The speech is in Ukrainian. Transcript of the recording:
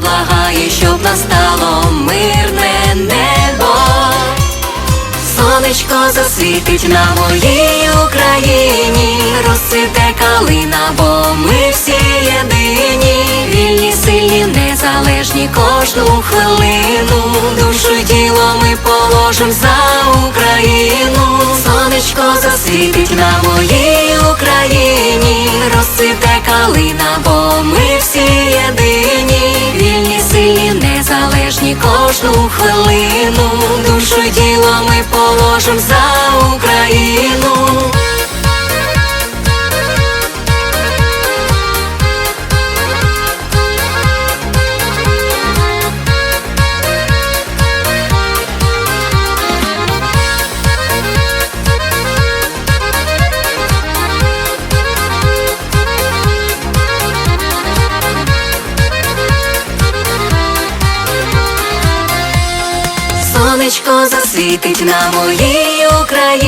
благає, щоб настало мирне небо. Сонечко засвітить на моїй Україні, розцвіте калина, бо ми всі єдині, вільні, сильні, незалежні кожну хвилину. Душу й тіло ми положим за Україну. Сонечко засвітить на моїй Україні, розцвіте калина, бо ми кожну хвилину. Душу діло ми положим за Сонечко засвітить на моїй Україні.